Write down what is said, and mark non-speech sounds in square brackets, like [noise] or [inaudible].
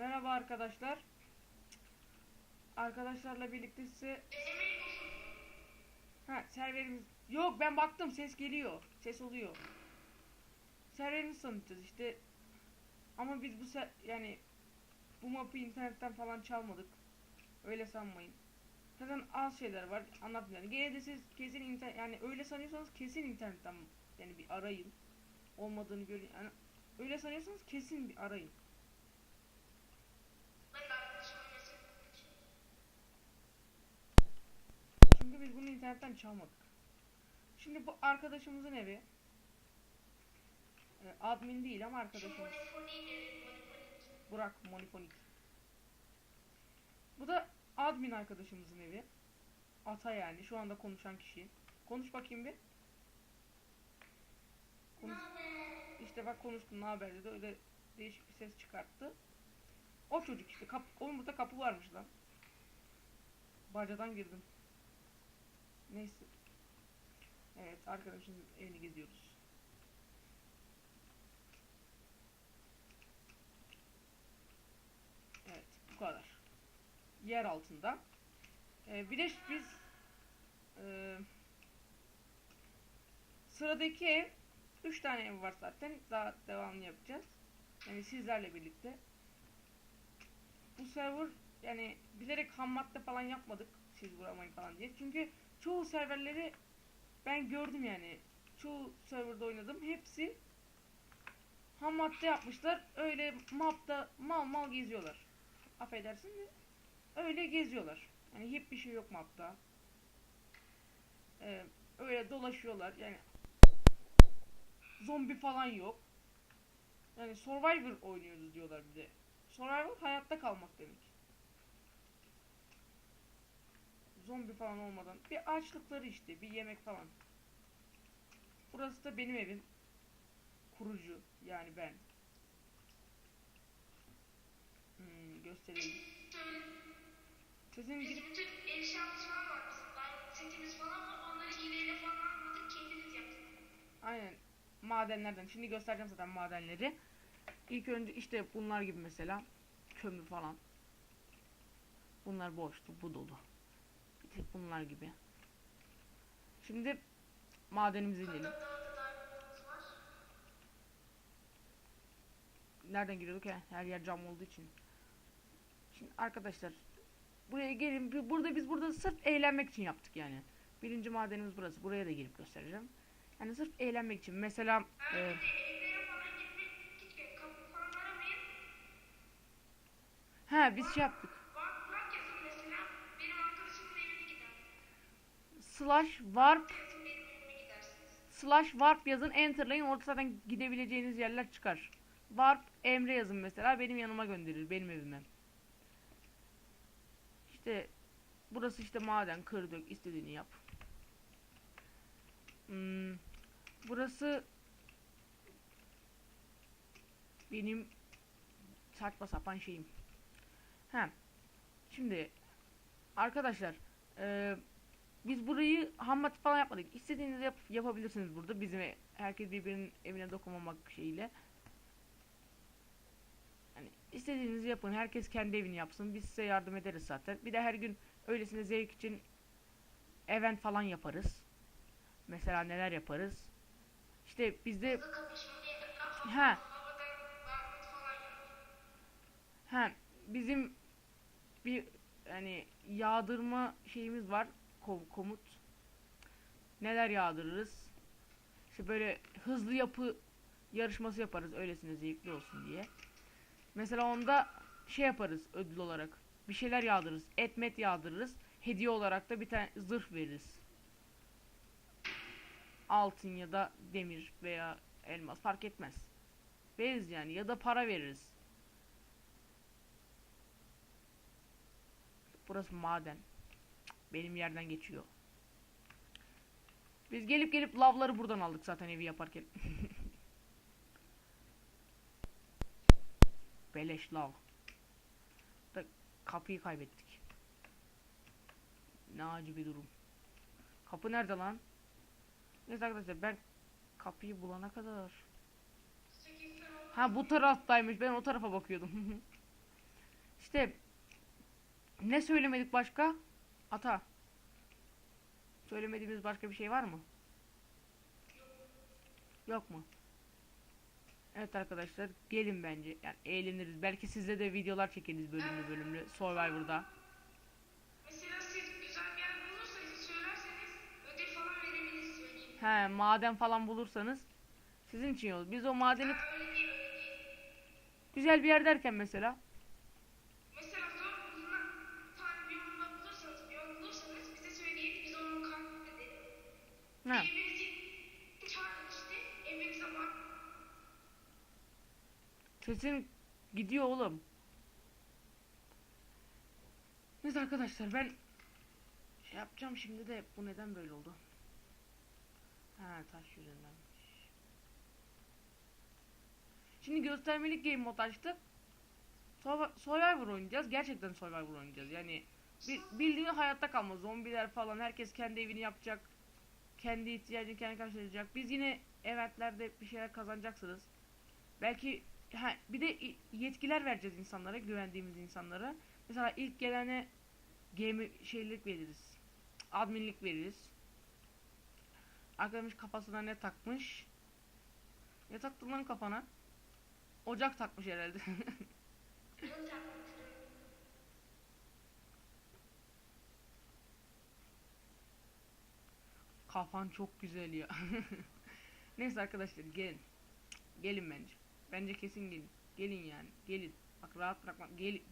Merhaba arkadaşlar. Arkadaşlarla birlikte size Ha serverimiz Yok ben baktım ses geliyor. Ses oluyor. Serverimizi tanıtacağız işte. Ama biz bu se yani bu mapı internetten falan çalmadık. Öyle sanmayın. Zaten az şeyler var anlatmıyorum. Gene de siz kesin internet yani öyle sanıyorsanız kesin internetten yani bir arayın. Olmadığını görün. Yani öyle sanıyorsanız kesin bir arayın. Çünkü biz bunu internetten çalmadık. Şimdi bu arkadaşımızın evi. Ee, Admin değil ama arkadaşımız. Burak Monifonik. Bu da admin arkadaşımızın evi. Ata yani şu anda konuşan kişi. Konuş bakayım bir. Konuş. İşte bak konuştun ne haber dedi öyle değişik bir ses çıkarttı. O çocuk işte kap onun burada kapı varmış lan. Bacadan girdim. Neyse. Evet arkadaşımızın evini geziyoruz. Evet bu kadar. Yer altında. Ee, bir de biz e, sıradaki ev 3 tane ev var zaten. Daha devamlı yapacağız. Yani sizlerle birlikte. Bu server yani bilerek ham madde falan yapmadık. Siz vuramayın falan diye. Çünkü çoğu serverleri ben gördüm yani. Çoğu serverda oynadım. Hepsi ham madde yapmışlar. Öyle mapta mal mal geziyorlar. Affedersin de öyle geziyorlar. Yani hiçbir şey yok mapta. Ee, öyle dolaşıyorlar. Yani zombi falan yok. Yani Survivor oynuyoruz diyorlar bir de. Survivor hayatta kalmak demek. Zombi falan olmadan. Bir açlıkları işte. Bir yemek falan. Burası da benim evim. Kurucu. Yani ben. Hmm, göstereyim. Sesin gidip Bizim bütün eşyamız falan var bizim. Setimiz falan var. Onları hileyle falan almadık. Kendimiz yaptık. Aynen madenlerden. Şimdi göstereceğim zaten madenleri. İlk önce işte bunlar gibi mesela kömür falan. Bunlar boştu, bu dolu. Bunlar gibi. Şimdi madenimize inelim. Nereden giriyorduk ya? Her yer cam olduğu için. Şimdi arkadaşlar buraya gelin. Bu- Burada biz burada sırf eğlenmek için yaptık yani. Birinci madenimiz burası. Buraya da gelip göstereceğim. Yani sırf eğlenmek için. Mesela e, he biz şey yaptık. Bak bırak yazın mesela. Benim arkadaşımın evine gider. Slash warp slash warp yazın enterlayın orada zaten gidebileceğiniz yerler çıkar. Warp Emre yazın mesela benim yanıma gönderir benim evime. İşte burası işte maden kır dök istediğini yap. Hmm, burası benim saçma sapan şeyim. Ha. Şimdi arkadaşlar eee biz burayı hammat falan yapmadık. İstediğinizi yap, yapabilirsiniz burada. Bizim e- herkes birbirinin evine dokunmamak şeyiyle. Yani istediğinizi yapın. Herkes kendi evini yapsın. Biz size yardım ederiz zaten. Bir de her gün öylesine zevk için event falan yaparız. Mesela neler yaparız? İşte bizde ha ha bizim bir hani yağdırma şeyimiz var komut. Neler yağdırırız? İşte böyle hızlı yapı yarışması yaparız öylesine zevkli olsun diye. Mesela onda şey yaparız ödül olarak. Bir şeyler yağdırırız. Et met yağdırırız. Hediye olarak da bir tane zırh veririz. Altın ya da demir veya elmas fark etmez. Veririz yani ya da para veririz. Burası maden. Benim yerden geçiyor. Biz gelip gelip lavları buradan aldık zaten evi yaparken. [laughs] Beleş lav. Da kapıyı kaybettik. Ne acı bir durum. Kapı nerede lan? Neyse arkadaşlar ben kapıyı bulana kadar. Ha bu taraftaymış. Ben o tarafa bakıyordum. [laughs] İşte ne söylemedik başka? Ata. Söylemediğimiz başka bir şey var mı? Yok mu? Evet arkadaşlar gelin bence. Yani eğleniriz. Belki sizle de videolar çekeriz bölümlü bölümlü Survivor'da. Mesela siz güzel bir yer bulursanız söylerseniz ödül falan verebiliriz söyleyeyim. He maden falan bulursanız sizin için olur. Biz o madeni güzel bir yer derken Mesela zor bulunan tane bir yolda bulursanız, bir yol bulursanız bize söyleyin biz onu kalkıp edelim. Zaman. sesin gidiyor oğlum. Neyse arkadaşlar ben şey yapacağım şimdi de bu neden böyle oldu? Ha taş yüzündenmiş. Şimdi göstermelik game mod açtık. Survi- Survivor oynayacağız. Gerçekten Survivor oynayacağız. Yani bildiğin hayatta kalma. Zombiler falan. Herkes kendi evini yapacak. Kendi ihtiyacını kendi karşılayacak. Biz yine eventlerde bir şeyler kazanacaksınız. Belki ha, bir de yetkiler vereceğiz insanlara. Güvendiğimiz insanlara. Mesela ilk gelene game şeylik veririz. Adminlik veririz. Arkadaş kafasına ne takmış? Ne taktın lan kafana? Ocak takmış herhalde. [laughs] Kafan çok güzel ya. [laughs] Neyse arkadaşlar gelin. Gelin bence. Bence kesin gelin. Gelin yani. Gelin. Bak rahat bırakma. Gelin.